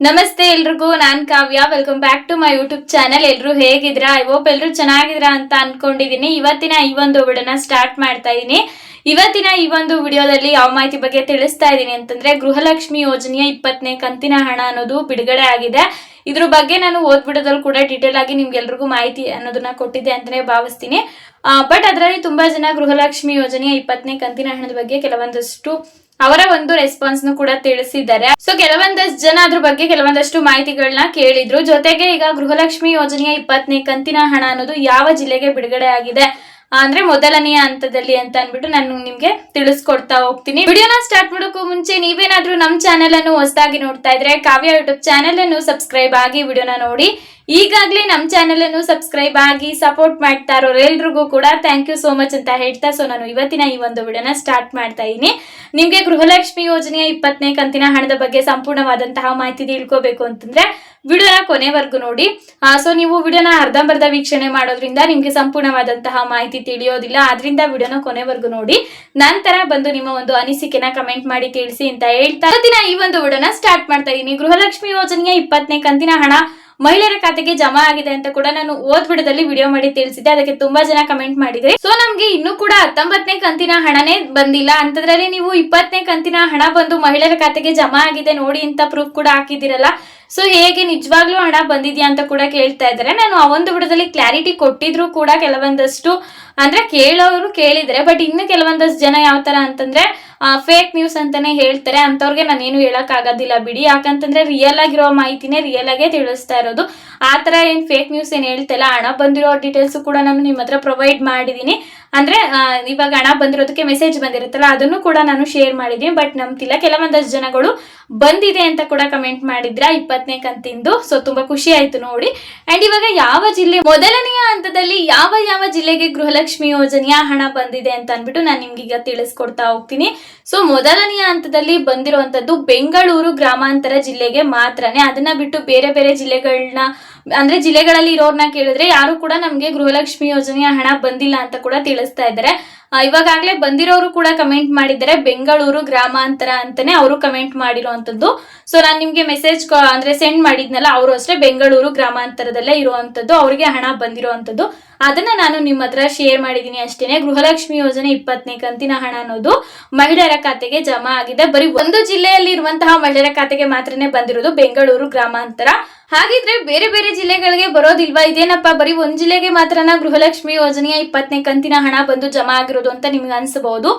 ನಮಸ್ತೆ ಎಲ್ರಿಗೂ, ನಾನ್ Kavya. Welcome back to my YouTube channel ಎಲ್ರು ಹೇಗಿದ್ರಾ? ಐ ಹೋಪ್ ಎಲ್ರು ಚೆನ್ನಾಗಿದ್ರಾ ಅಂತ ಅನ್ಕೊಂಡಿದೀನಿ. ಇವತ್ತಿನ ಈ ಒಂದು ವಿಡಿಯೋನ ಸ್ಟಾರ್ಟ್ ಮಾಡ್ತಾ ಇದೀನಿ. ಇವತ್ತಿನ ಈ ಒಂದು ವಿಡಿಯೋದಲ್ಲಿ ಯಾವ ಮಾಹಿತಿ ಬಗ್ಗೆ ತಿಳಿಸ್ತಾ ಇದ್ದೀನಿ ಅಂತಂದ್ರೆ, ಗೃಹಲಕ್ಷ್ಮಿ ಯೋಜನೆಯ ಇಪ್ಪತ್ತನೇ ಕಂತಿನ ಹಣ ಅನ್ನೋದು ಬಿಡುಗಡೆ ಆಗಿದೆ. ಇದ್ರ ಬಗ್ಗೆ ನಾನು ಓದ್ಬಿಡೋದ್ರಲ್ಲಿ ಕೂಡ ಡೀಟೇಲ್ ಆಗಿ ನಿಮ್ಗೆಲ್ರಿಗೂ ಮಾಹಿತಿ ಅನ್ನೋದನ್ನ ಕೊಟ್ಟಿದ್ದೆ ಅಂತಾನೆ ಭಾವಿಸ್ತೀನಿ. ಬಟ್ ಅದರಲ್ಲಿ ತುಂಬಾ ಜನ ಗೃಹಲಕ್ಷ್ಮಿ ಯೋಜನೆಯ ಇಪ್ಪತ್ತನೇ ಕಂತಿನ ಹಣದ ಬಗ್ಗೆ ಕೆಲವೊಂದಷ್ಟು ಅವರ ಒಂದು ರೆಸ್ಪಾನ್ಸ್ ನು ಕೂಡ ತಿಳಿಸಿದ್ದಾರೆ. ಸೊ ಕೆಲವೊಂದಷ್ಟು ಜನ ಅದ್ರ ಬಗ್ಗೆ ಕೆಲವೊಂದಷ್ಟು ಮಾಹಿತಿಗಳನ್ನ ಕೇಳಿದ್ರು. ಜೊತೆಗೆ ಈಗ ಗೃಹಲಕ್ಷ್ಮಿ ಯೋಜನೆಯ ಇಪ್ಪತ್ತನೇ ಕಂತಿನ ಹಣ ಅನ್ನೋದು ಯಾವ ಜಿಲ್ಲೆಗೆ ಬಿಡುಗಡೆ ಆಗಿದೆ? ಅಂದ್ರೆ ಮೊದಲನೆಯ ಹಂತದಲ್ಲಿ ಅಂತ ಅನ್ಬಿಟ್ಟು ನಾನು ನಿಮ್ಗೆ ತಿಳಿಸ್ಕೊಡ್ತಾ ಹೋಗ್ತೀನಿ. ವಿಡಿಯೋನ ಸ್ಟಾರ್ಟ್ ಮಾಡೋಕ್ಕೂ ಮುಂಚೆ ನೀವೇನಾದ್ರೂ ನಮ್ ಚಾನೆಲ್ ಅನ್ನು ಹೊಸದಾಗಿ ನೋಡ್ತಾ ಇದ್ರೆ ಕಾವ್ಯ ಯೂಟ್ಯೂಬ್ ಚಾನೆಲ್ ಅನ್ನು ಸಬ್ಸ್ಕ್ರೈಬ್ ಆಗಿ ವಿಡಿಯೋನ ನೋಡಿ. ಈಗಾಗಲೇ ನಮ್ಮ ಚಾನೆಲ್ ಅನ್ನು ಸಬ್ಸ್ಕ್ರೈಬ್ ಆಗಿ ಸಪೋರ್ಟ್ ಮಾಡ್ತಾ ಇರೋರು ಎಲ್ರಿಗೂ ಕೂಡ ಥ್ಯಾಂಕ್ ಯು ಸೋ ಮಚ್ ಅಂತ ಹೇಳ್ತಾ ಸೊ ನಾನು ಇವತ್ತಿನ ಈ ಒಂದು ವಿಡಿಯೋನ ಸ್ಟಾರ್ಟ್ ಮಾಡ್ತಾ ಇದ್ದೀನಿ ನಿಮ್ಗೆ ಗೃಹಲಕ್ಷ್ಮಿ ಯೋಜನೆಯ ಇಪ್ಪತ್ತನೇ ಕಂತಿನ ಹಣದ ಬಗ್ಗೆ ಸಂಪೂರ್ಣವಾದಂತಹ ಮಾಹಿತಿ ತಿಳ್ಕೋಬೇಕು ಅಂತಂದ್ರೆ ವಿಡಿಯೋನ ಕೊನೆವರೆಗೂ ನೋಡಿ. ಸೊ ನೀವು ವಿಡಿಯೋನ ಅರ್ಧಂಬರ್ಧ ವೀಕ್ಷಣೆ ಮಾಡೋದ್ರಿಂದ ನಿಮ್ಗೆ ಸಂಪೂರ್ಣವಾದಂತಹ ಮಾಹಿತಿ ತಿಳಿಯೋದಿಲ್ಲ. ಆದ್ರಿಂದ ವಿಡಿಯೋನ ಕೊನೆವರೆಗೂ ನೋಡಿ. ನಂತರ ಬಂದು ನಿಮ್ಮ ಒಂದು ಅನಿಸಿಕೆನ ಕಮೆಂಟ್ ಮಾಡಿ ತಿಳಿಸಿ ಅಂತ ಹೇಳ್ತಾ ದಿನ ಈ ಒಂದು ವಿಡಿಯೋನ ಸ್ಟಾರ್ಟ್ ಮಾಡ್ತಾ ಇದ್ದೀನಿ. ಗೃಹಲಕ್ಷ್ಮಿ ಯೋಜನೆಯ ಇಪ್ಪತ್ತನೇ ಕಂತಿನ ಹಣ ಮಹಿಳೆಯರ ಖಾತೆಗೆ ಜಮಾ ಆಗಿದೆ ಅಂತ ಕೂಡ ನಾನು ಓದ್ ಬಿಡದಲ್ಲಿ ವಿಡಿಯೋ ಮಾಡಿ ತಿಳಿಸಿದ್ದೆ. ಅದಕ್ಕೆ ತುಂಬಾ ಜನ ಕಮೆಂಟ್ ಮಾಡಿದ್ರೆ. ಸೊ ನಮ್ಗೆ ಇನ್ನೂ ಕೂಡ ಹತ್ತೊಂಬತ್ತನೇ ಕಂತಿನ ಹಣನೇ ಬಂದಿಲ್ಲ. ಅಂತದ್ರಲ್ಲಿ ನೀವು ಇಪ್ಪತ್ತನೇ ಕಂತಿನ ಹಣ ಬಂದು ಮಹಿಳೆಯರ ಖಾತೆಗೆ ಜಮಾ ಆಗಿದೆ ನೋಡಿ ಅಂತ ಪ್ರೂಫ್ ಕೂಡ ಹಾಕಿದಿರಲ್ಲ ಸೊ ಹೇಗೆ ನಿಜವಾಗ್ಲೂ ಹಣ ಬಂದಿದ್ಯಾ ಅಂತ ಕೂಡ ಕೇಳ್ತಾ ಇದ್ದಾರೆ. ನಾನು ಆ ಒಂದು ಬುಡದಲ್ಲಿ ಕ್ಲಾರಿಟಿ ಕೊಟ್ಟಿದ್ರು ಕೂಡ ಕೆಲವೊಂದಷ್ಟು, ಅಂದ್ರೆ ಕೇಳೋರು ಕೇಳಿದ್ರೆ ಬಟ್ ಇನ್ನು ಕೆಲವೊಂದಷ್ಟು ಜನ ಯಾವ ತರ ಅಂತಂದ್ರೆ ಫೇಕ್ ನ್ಯೂಸ್ ಅಂತಾನೆ ಹೇಳ್ತಾರೆ. ಅಂತವ್ರಿಗೆ ನಾನೇನು ಹೇಳಕ್ ಆಗೋದಿಲ್ಲ ಬಿಡಿ. ಯಾಕಂತಂದ್ರೆ ರಿಯಲ್ ಆಗಿರೋ ಮಾಹಿತಿನೇ ರಿಯಲ್ ಆಗೇ ತಿಳಿಸ್ತಾ ಇರೋದು. ಆ ತರ ಏನು ಫೇಕ್ ನ್ಯೂಸ್ ಏನ್ ಹೇಳ್ತಿಲ್ಲ ಹಣ ಬಂದಿರೋ ಡೀಟೇಲ್ಸ್ ಕೂಡ ನಾನು ನಿಮ್ಮ ಹತ್ರ ಪ್ರೊವೈಡ್ ಮಾಡಿದೀನಿ. ಅಂದ್ರೆ ಇವಾಗ ಹಣ ಬಂದಿರೋದಕ್ಕೆ ಮೆಸೇಜ್ ಬಂದಿರುತ್ತಲ್ಲ, ಅದನ್ನು ಕೂಡ ನಾನು ಶೇರ್ ಮಾಡಿದೀನಿ. ಬಟ್ ನಂಬ್ತಿಲ್ಲ. ಕೆಲವೊಂದಷ್ಟು ಜನಗಳು ಬಂದಿದೆ ಅಂತ ಕೂಡ ಕಮೆಂಟ್ ಮಾಡಿದ್ರ? ಇಪ್ಪತ್ತನೇ ಕಂತಿಂದು. ಸೊ ತುಂಬಾ ಖುಷಿ ಆಯ್ತು ನೋಡಿ. ಅಂಡ್ ಇವಾಗ ಯಾವ ಜಿಲ್ಲೆ, ಮೊದಲನೆಯ ಹಂತದಲ್ಲಿ ಯಾವ ಯಾವ ಜಿಲ್ಲೆಗೆ ಗೃಹಲಕ್ಷ್ಮಿ ಯೋಜನೆಯ ಹಣ ಬಂದಿದೆ ಅಂತ ಅನ್ಬಿಟ್ಟು ನಾನು ನಿಮ್ಗೆ ಈಗ ತಿಳಿಸ್ಕೊಡ್ತಾ ಹೋಗ್ತೀನಿ. ಸೊ ಮೊದಲನೆಯ ಹಂತದಲ್ಲಿ ಬಂದಿರುವಂತದ್ದು ಬೆಂಗಳೂರು ಗ್ರಾಮಾಂತರ ಜಿಲ್ಲೆಗೆ ಮಾತ್ರನೇ. ಅದನ್ನ ಬಿಟ್ಟು ಬೇರೆ ಬೇರೆ ಜಿಲ್ಲೆಗಳನ್ನ ಅಂದ್ರೆ ಜಿಲ್ಲೆಗಳಲ್ಲಿ ಇರೋರ್ನ ಕೇಳಿದ್ರೆ ಯಾರು ಕೂಡ ನಮ್ಗೆ ಗೃಹಲಕ್ಷ್ಮಿ ಯೋಜನೆಯ ಹಣ ಬಂದಿಲ್ಲ ಅಂತ ಕೂಡ ತಿಳಿಸ್ತಾ ಇದ್ದಾರೆ. ಇವಾಗಾಗ್ಲೇ ಬಂದಿರೋರು ಕೂಡ ಕಮೆಂಟ್ ಮಾಡಿದ್ದಾರೆ. ಬೆಂಗಳೂರು ಗ್ರಾಮಾಂತರ ಅಂತಾನೆ ಅವರು ಕಮೆಂಟ್ ಮಾಡಿರುವಂತದ್ದು ಸೊ ನಾನು ನಿಮ್ಗೆ ಮೆಸೇಜ್ ಅಂದ್ರೆ ಸೆಂಡ್ ಮಾಡಿದ್ನಲ್ಲ, ಅವರು ಅಷ್ಟೇ ಬೆಂಗಳೂರು ಗ್ರಾಮಾಂತರದಲ್ಲೇ ಇರುವಂಥದ್ದು. ಅವರಿಗೆ ಹಣ ಬಂದಿರುವಂತದ್ದು ಅದನ್ನ ನಾನು ನಿಮ್ಮ ಹತ್ರ ಶೇರ್ ಮಾಡಿದ್ದೀನಿ ಅಷ್ಟೇನೆ. ಗೃಹಲಕ್ಷ್ಮಿ ಯೋಜನೆ ಇಪ್ಪತ್ತನೇ ಕಂತಿನ ಹಣ ಅನ್ನೋದು ಮಹಿಳೆಯರ ಖಾತೆಗೆ ಜಮಾ ಆಗಿದೆ. ಬರೀ ಒಂದು ಜಿಲ್ಲೆಯಲ್ಲಿ ಇರುವಂತಹ ಮಹಿಳೆಯರ ಖಾತೆಗೆ ಮಾತ್ರನೇ ಬಂದಿರೋದು ಬೆಂಗಳೂರು ಗ್ರಾಮಾಂತರ. ಹಾಗಿದ್ರೆ ಬೇರೆ ಬೇರೆ ಜಿಲ್ಲೆಗಳಿಗೆ ಬರೋದಿಲ್ವಾ? ಇದೇನಪ್ಪ, ಬರೀ ಒಂದ್ ಜಿಲ್ಲೆಗೆ ಮಾತ್ರನ ಗೃಹಲಕ್ಷ್ಮಿ ಯೋಜನೆಯ ಇಪ್ಪತ್ತನೇ ಕಂತಿನ ಹಣ ಬಂದು ಜಮಾ ಆಗಿರೋದು ಅಂತ ನಿಮ್ಗೆ ಅನ್ಸಬಹುದು.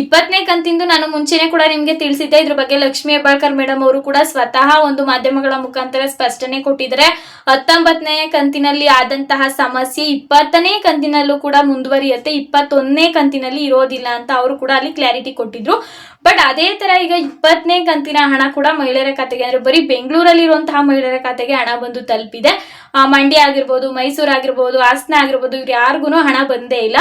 ಇಪ್ಪತ್ತನೇ ಕಂತಿಂದು ನಾನು ಮುಂಚೆನೆ ಕೂಡ ನಿಮ್ಗೆ ತಿಳಿಸಿದ್ದೆ. ಇದ್ರ ಬಗ್ಗೆ ಲಕ್ಷ್ಮಿ ಹೆಬ್ಬಾಳ್ಕರ್ ಮೇಡಮ್ ಅವರು ಕೂಡ ಸ್ವತಃ ಒಂದು ಮಾಧ್ಯಮಗಳ ಮುಖಾಂತರ ಸ್ಪಷ್ಟನೆ ಕೊಟ್ಟಿದ್ದಾರೆ. ಹತ್ತೊಂಬತ್ತನೇ ಕಂತಿನಲ್ಲಿ ಆದಂತಹ ಸಮಸ್ಯೆ ಇಪ್ಪತ್ತನೇ ಕಂತಿನಲ್ಲೂ ಕೂಡ ಮುಂದುವರಿಯುತ್ತೆ. ಇಪ್ಪತ್ತೊಂದನೇ ಕಂತಿನಲ್ಲಿ ಇರೋದಿಲ್ಲ ಅಂತ ಅವರು ಕೂಡ ಅಲ್ಲಿ ಕ್ಲಾರಿಟಿ ಕೊಟ್ಟಿದ್ರು. ಬಟ್ ಅದೇ ತರ ಈಗ ಇಪ್ಪತ್ತನೇ ಕಂತಿನ ಹಣ ಕೂಡ ಮಹಿಳೆಯರ ಖಾತೆಗೆ, ಅಂದ್ರೆ ಬರೀ ಬೆಂಗಳೂರಲ್ಲಿ ಇರುವಂತಹ ಮಹಿಳೆಯರ ಖಾತೆಗೆ ಹಣ ಬಂದು ತಲುಪಿದೆ. ಮಂಡ್ಯ ಆಗಿರ್ಬೋದು, ಮೈಸೂರು ಆಗಿರ್ಬೋದು, ಹಾಸನ ಆಗಿರ್ಬೋದು, ಇವ್ರು ಯಾರಿಗೂ ಹಣ ಬಂದೇ ಇಲ್ಲ.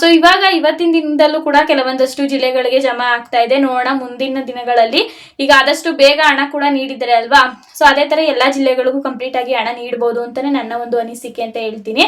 ಸೊ ಇವಾಗ ಇವತ್ತಿನ ದಿನದಲ್ಲೂ ಕೂಡ ಕೆಲವೊಂದಷ್ಟು ಜಿಲ್ಲೆಗಳಿಗೆ ಜಮಾ ಆಗ್ತಾ ಇದೆ. ನೋಡೋಣ ಮುಂದಿನ ದಿನಗಳಲ್ಲಿ. ಈಗ ಆದಷ್ಟು ಬೇಗ ಹಣ ಕೂಡ ನೀಡಿದ್ದಾರೆ ಅಲ್ವಾ? ಸೊ ಅದೇ ತರ ಎಲ್ಲಾ ಜಿಲ್ಲೆಗಳಿಗೂ ಕಂಪ್ಲೀಟ್ ಆಗಿ ಹಣ ನೀಡಬಹುದು ಅಂತಾನೆ ನನ್ನ ಒಂದು ಅನಿಸಿಕೆ ಅಂತ ಹೇಳ್ತೀನಿ.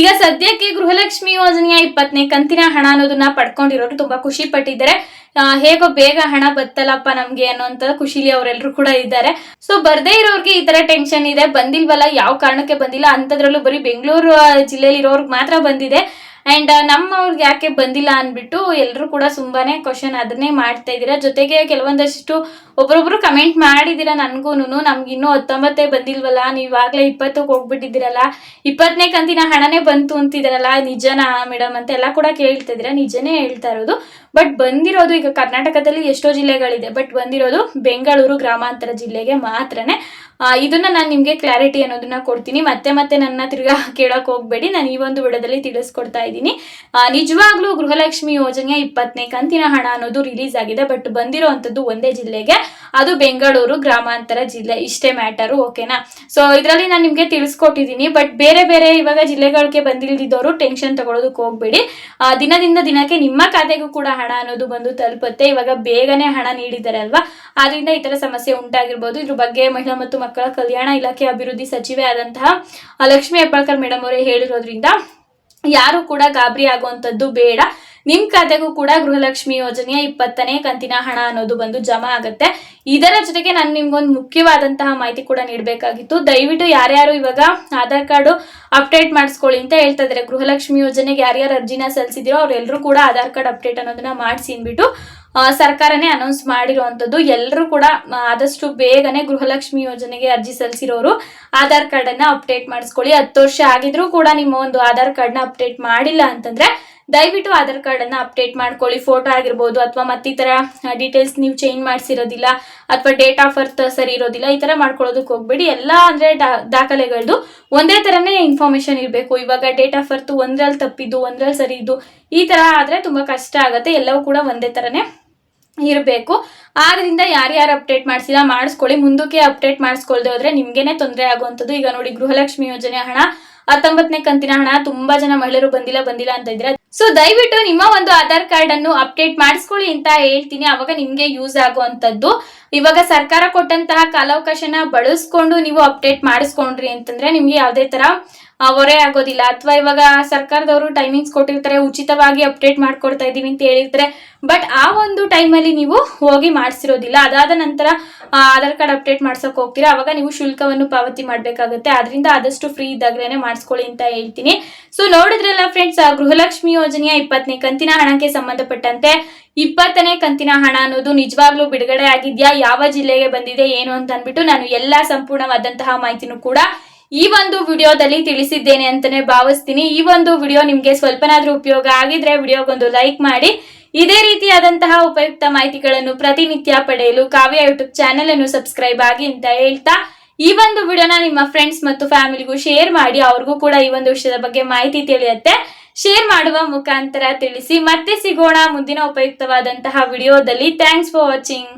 ಈಗ ಸದ್ಯಕ್ಕೆ ಗೃಹಲಕ್ಷ್ಮಿ ಯೋಜನೆಯ ಇಪ್ಪತ್ತನೇ ಕಂತಿನ ಹಣ ಅನ್ನೋದನ್ನ ಪಡ್ಕೊಂಡಿರೋರು ತುಂಬಾ ಖುಷಿ ಪಟ್ಟಿದ್ದಾರೆ. ಹೇಗೋ ಬೇಗ ಹಣ ಬತ್ತಲ್ಲಪ್ಪ ನಮ್ಗೆ ಅನ್ನೋಂತ ಖುಷಿಲಿ ಅವರೆಲ್ಲರೂ ಕೂಡ ಇದ್ದಾರೆ. ಸೊ ಬರ್ದೇ ಇರೋರ್ಗೆ ಈ ತರ ಟೆನ್ಷನ್ ಇದೆ. ಬಂದಿಲ್ವಲ್ಲ, ಯಾವ ಕಾರಣಕ್ಕೆ ಬಂದಿಲ್ಲ? ಅಂತದ್ರಲ್ಲೂ ಬರೀ ಬೆಂಗಳೂರು ಜಿಲ್ಲೆಯಲ್ಲಿ ಇರೋರ್ಗೆ ಮಾತ್ರ ಬಂದಿದೆ. ಅಂಡ್ ನಮ್ಮವ್ರಿಗೆ ಯಾಕೆ ಬಂದಿಲ್ಲ ಅಂದ್ಬಿಟ್ಟು ಎಲ್ಲರೂ ಕೂಡ ತುಂಬಾ ಕ್ವಶನ್ ಅದನ್ನೇ ಮಾಡ್ತಾ ಇದ್ದೀರಾ. ಜೊತೆಗೆ ಕೆಲವೊಂದಷ್ಟು ಒಬ್ಬರೊಬ್ರು ಕಮೆಂಟ್ ಮಾಡಿದ್ದೀರಾ ನನ್ಗೂನು ನಮ್ಗೆ ಇನ್ನೂ ಹತ್ತೊಂಬತ್ತೇ ಬಂದಿಲ್ವಲ್ಲ. ನೀವು ಆಗ್ಲೇ ಇಪ್ಪತ್ತಕ್ಕೆ ಹೋಗ್ಬಿಟ್ಟಿದ್ದೀರಲ್ಲ. ಇಪ್ಪತ್ತನೇ ಕಂತಿನ ಹಣನೇ ಬಂತು ಅಂತಿದ್ದೀರಲ್ಲ ನಿಜನಾ ಮೇಡಮ್ ಅಂತ ಎಲ್ಲ ಕೂಡ ಕೇಳ್ತಾ ಇದ್ದೀರಾ. ನಿಜನೇ ಹೇಳ್ತಾ ಇರೋದು. ಬಟ್ ಬಂದಿರೋದು ಈಗ ಕರ್ನಾಟಕದಲ್ಲಿ ಎಷ್ಟೋ ಜಿಲ್ಲೆಗಳಿದೆ. ಬಟ್ ಬಂದಿರೋದು ಬೆಂಗಳೂರು ಗ್ರಾಮಾಂತರ ಜಿಲ್ಲೆಗೆ ಮಾತ್ರನೇ. ಇದನ್ನ ನಾನು ನಿಮಗೆ ಕ್ಲಾರಿಟಿ ಅನ್ನೋದನ್ನ ಕೊಡ್ತೀನಿ. ಮತ್ತೆ ಮತ್ತೆ ನನ್ನ ತಿರ್ಗಾ ಕೇಳಕ್ ಹೋಗ್ಬೇಡಿ. ನಾನು ಈ ಒಂದು ವಿಡದಲ್ಲಿ ತಿಳಿಸ್ಕೊಡ್ತಾ ಇದ್ದೀನಿ. ನಿಜವಾಗ್ಲೂ ಗೃಹಲಕ್ಷ್ಮಿ ಯೋಜನೆಯ ಇಪ್ಪತ್ತನೇ ಕಂತಿನ ಹಣ ಅನ್ನೋದು ರಿಲೀಸ್ ಆಗಿದೆ. ಬಟ್ ಬಂದಿರೋವಂಥದ್ದು ಒಂದೇ ಜಿಲ್ಲೆಗೆ. ಅದು ಬೆಂಗಳೂರು ಗ್ರಾಮಾಂತರ ಜಿಲ್ಲೆ. ಇಷ್ಟೇ ಮ್ಯಾಟರು, ಓಕೆನಾ? ಸೊ ಇದರಲ್ಲಿ ನಾನು ನಿಮಗೆ ತಿಳಿಸ್ಕೊಟ್ಟಿದ್ದೀನಿ. ಬಟ್ ಬೇರೆ ಬೇರೆ ಇವಾಗ ಜಿಲ್ಲೆಗಳಿಗೆ ಬಂದಿಲ್ದಿದ್ದವರು ಟೆನ್ಷನ್ ತಗೊಳೋದಕ್ಕೆ ಹೋಗ್ಬೇಡಿ. ದಿನದಿಂದ ದಿನಕ್ಕೆ ನಿಮ್ಮ ಖಾತೆಗೂ ಕೂಡ ಹಣ ಅನ್ನೋದು ಬಂದು ತಲುಪುತ್ತೆ. ಇವಾಗ ಬೇಗನೆ ಹಣ ನೀಡಿದ್ದಾರೆ ಅಲ್ವಾ? ಆದ್ರಿಂದ ಈ ತರ ಸಮಸ್ಯೆ ಉಂಟಾಗಿರ್ಬೋದು. ಇದ್ರ ಬಗ್ಗೆ ಮಹಿಳಾ ಮತ್ತು ಮಕ್ಕಳ ಕಲ್ಯಾಣ ಇಲಾಖೆ ಅಭಿವೃದ್ಧಿ ಸಚಿವೆ ಆದಂತಹ ಲಕ್ಷ್ಮಿ ಹೆಬ್ಬಾಳ್ಕರ್ ಮೇಡಮ್ ಅವರೇ ಹೇಳಿರೋದ್ರಿಂದ ಯಾರು ಕೂಡ ಗಾಬರಿ ಆಗುವಂಥದ್ದು ಬೇಡ. ನಿಮ್ ಖಾತೆಗೂ ಕೂಡ ಗೃಹಲಕ್ಷ್ಮಿ ಯೋಜನೆಯ ಇಪ್ಪತ್ತನೇ ಕಂತಿನ ಹಣ ಅನ್ನೋದು ಬಂದು ಜಮಾ ಆಗುತ್ತೆ. ಇದರ ಜೊತೆಗೆ ನಾನು ನಿಮ್ಗೊಂದು ಮುಖ್ಯವಾದಂತಹ ಮಾಹಿತಿ ಕೂಡ ನೀಡಬೇಕಾಗಿತ್ತು. ದಯವಿಟ್ಟು ಯಾರ್ಯಾರು ಇವಾಗ ಆಧಾರ್ ಕಾರ್ಡು ಅಪ್ಡೇಟ್ ಮಾಡಿಸ್ಕೊಳ್ಳಿ ಅಂತ ಹೇಳ್ತಾ ಇದ್ದಾರೆ. ಗೃಹಲಕ್ಷ್ಮಿ ಯೋಜನೆಗೆ ಯಾರ್ಯಾರು ಅರ್ಜಿನ ಸಲ್ಲಿಸಿದಿರೋ ಅವರೆಲ್ಲರೂ ಕೂಡ ಆಧಾರ್ ಕಾರ್ಡ್ ಅಪ್ಡೇಟ್ ಅನ್ನೋದನ್ನ ಮಾಡಿಸಿ ಅಂದ್ಬಿಟ್ಟು ಸರ್ಕಾರನೇ ಅನೌನ್ಸ್ ಮಾಡಿರುವಂಥದ್ದು. ಎಲ್ಲರೂ ಕೂಡ ಆದಷ್ಟು ಬೇಗನೆ ಗೃಹಲಕ್ಷ್ಮಿ ಯೋಜನೆಗೆ ಅರ್ಜಿ ಸಲ್ಲಿಸಿರೋರು ಆಧಾರ್ ಕಾರ್ಡ್ ಅನ್ನ ಅಪ್ಡೇಟ್ ಮಾಡಿಸ್ಕೊಳ್ಳಿ. ಹತ್ತು ವರ್ಷ ಆಗಿದ್ರೂ ಕೂಡ ನಿಮ್ಮ ಒಂದು ಆಧಾರ್ ಕಾರ್ಡ್ನ ಅಪ್ಡೇಟ್ ಮಾಡಿಲ್ಲ ಅಂತಂದ್ರೆ ದಯವಿಟ್ಟು ಆಧಾರ್ ಕಾರ್ಡ್ ಅನ್ನ ಅಪ್ಡೇಟ್ ಮಾಡ್ಕೊಳ್ಳಿ. ಫೋಟೋ ಆಗಿರ್ಬೋದು ಅಥವಾ ಮತ್ತಿತರ ಡೀಟೇಲ್ಸ್ ನೀವು ಚೇಂಜ್ ಮಾಡಿಸಿರೋದಿಲ್ಲ ಅಥವಾ ಡೇಟ್ ಆಫ್ ಬರ್ತ್ ಸರಿ ಇರೋದಿಲ್ಲ, ಈ ತರ ಮಾಡ್ಕೊಳ್ಳೋದಕ್ಕೆ ಹೋಗ್ಬೇಡಿ. ಎಲ್ಲ ಅಂದ್ರೆ ದಾಖಲೆಗಳದ್ದು ಒಂದೇ ತರನೇ ಇನ್ಫಾರ್ಮೇಶನ್ ಇರಬೇಕು. ಇವಾಗ ಡೇಟ್ ಆಫ್ ಬರ್ತ್ ಒಂದ್ರಲ್ಲಿ ತಪ್ಪಿದ್ದು, ಒಂದ್ರಲ್ಲಿ ಸರಿ ಇದ್ದು, ಈ ತರ ಆದ್ರೆ ತುಂಬಾ ಕಷ್ಟ ಆಗುತ್ತೆ. ಎಲ್ಲವೂ ಕೂಡ ಒಂದೇ ತರನೇ ಇರಬೇಕು. ಆದ್ರಿಂದ ಯಾರ್ಯಾರು ಅಪ್ಡೇಟ್ ಮಾಡಿಸಿಲ್ಲ ಮಾಡಿಸ್ಕೊಳ್ಳಿ. ಮುಂದಕ್ಕೆ ಅಪ್ಡೇಟ್ ಮಾಡಿಸ್ಕೊಳ್ದೆ ಹೋದ್ರೆ ನಿಮ್ಗೆನೆ ತೊಂದರೆ ಆಗುವಂಥದ್ದು. ಈಗ ನೋಡಿ ಗೃಹಲಕ್ಷ್ಮಿ ಯೋಜನೆ ಹಣ, ಹತ್ತೊಂಬತ್ತನೇ ಕಂತಿನ ಹಣ, ತುಂಬಾ ಜನ ಮಹಿಳೆಯರು ಬಂದಿಲ್ಲ ಬಂದಿಲ್ಲ ಅಂತ ಇದ್ರೆ. ಸೊ ದಯವಿಟ್ಟು ನಿಮ್ಮ ಒಂದು ಆಧಾರ್ ಕಾರ್ಡ್ ಅನ್ನು ಅಪ್ಡೇಟ್ ಮಾಡಿಸ್ಕೊಳ್ಳಿ ಅಂತ ಹೇಳ್ತೀನಿ. ಅವಾಗ ನಿಮ್ಗೆ ಯೂಸ್ ಆಗುವಂತದ್ದು ಇವಾಗ ಸರ್ಕಾರ ಕೊಟ್ಟಂತಹ ಕಾಲಾವಕಾಶನ ಬಳಸ್ಕೊಂಡು ನೀವು ಅಪ್ಡೇಟ್ ಮಾಡಿಸ್ಕೊಂಡ್ರಿ ಅಂತಂದ್ರೆ ನಿಮ್ಗೆ ಯಾವುದೇ ತರ ಹೊರೆ ಆಗೋದಿಲ್ಲ. ಅಥವಾ ಇವಾಗ ಸರ್ಕಾರದವರು ಟೈಮಿಂಗ್ಸ್ ಕೊಟ್ಟಿರ್ತಾರೆ, ಉಚಿತವಾಗಿ ಅಪ್ಡೇಟ್ ಮಾಡ್ಕೊಡ್ತಾ ಇದ್ದೀವಿ ಅಂತ ಹೇಳಿರ್ತಾರೆ. ಬಟ್ ಆ ಒಂದು ಟೈಮಲ್ಲಿ ನೀವು ಹೋಗಿ ಮಾಡಿಸಿರೋದಿಲ್ಲ. ಅದಾದ ನಂತರ ಆಧಾರ್ ಕಾರ್ಡ್ ಅಪ್ಡೇಟ್ ಮಾಡ್ಸೋಕೆ ಹೋಗ್ತೀರಾ? ಅವಾಗ ನೀವು ಶುಲ್ಕವನ್ನು ಪಾವತಿ ಮಾಡಬೇಕಾಗುತ್ತೆ. ಅದರಿಂದ ಆದಷ್ಟು ಫ್ರೀ ಇದ್ದಾಗಲೇ ಮಾಡಿಸ್ಕೊಳ್ಳಿ ಅಂತ ಹೇಳ್ತೀನಿ. ಸೊ ನೋಡಿದ್ರಲ್ಲ ಫ್ರೆಂಡ್ಸ್ ಗೃಹಲಕ್ಷ್ಮಿ ಯೋಜನೆಯ ಇಪ್ಪತ್ತನೇ ಕಂತಿನ ಹಣಕ್ಕೆ ಸಂಬಂಧಪಟ್ಟಂತೆ. ಇಪ್ಪತ್ತನೇ ಕಂತಿನ ಹಣ ಅನ್ನೋದು ನಿಜವಾಗ್ಲೂ ಬಿಡುಗಡೆ ಆಗಿದ್ಯಾ? ಯಾವ ಜಿಲ್ಲೆಗೆ ಬಂದಿದೆ? ಏನು ಅಂತ ಅಂದ್ಬಿಟ್ಟು ನಾನು ಎಲ್ಲಾ ಸಂಪೂರ್ಣವಾದಂತಹ ಮಾಹಿತಿನೂ ಕೂಡ ಈ ಒಂದು ವಿಡಿಯೋದಲ್ಲಿ ತಿಳಿಸಿದ್ದೇನೆ ಅಂತಾನೆ ಭಾವಿಸ್ತೀನಿ. ಈ ಒಂದು ವಿಡಿಯೋ ನಿಮ್ಗೆ ಸ್ವಲ್ಪನಾದ್ರೂ ಉಪಯೋಗ ಆಗಿದ್ರೆ ವಿಡಿಯೋಗೊಂದು ಲೈಕ್ ಮಾಡಿ. ಇದೇ ರೀತಿಯಾದಂತಹ ಉಪಯುಕ್ತ ಮಾಹಿತಿಗಳನ್ನು ಪ್ರತಿನಿತ್ಯ ಪಡೆಯಲು ಕಾವ್ಯ ಯೂಟ್ಯೂಬ್ ಚಾನೆಲ್ ಅನ್ನು ಸಬ್ಸ್ಕ್ರೈಬ್ ಆಗಿ ಅಂತ ಹೇಳ್ತಾ, ಈ ಒಂದು ವಿಡಿಯೋನ ನಿಮ್ಮ ಫ್ರೆಂಡ್ಸ್ ಮತ್ತು ಫ್ಯಾಮಿಲಿಗೂ ಶೇರ್ ಮಾಡಿ. ಅವ್ರಿಗೂ ಕೂಡ ಈ ಒಂದು ವಿಷಯದ ಬಗ್ಗೆ ಮಾಹಿತಿ ತಿಳಿಯುತ್ತೆ. ಶೇರ್ ಮಾಡುವ ಮುಖಾಂತರ ತಿಳಿಸಿ. ಮತ್ತೆ ಸಿಗೋಣ ಮುಂದಿನ ಉಪಯುಕ್ತವಾದಂತಹ ವಿಡಿಯೋದಲ್ಲಿ. Thanks for watching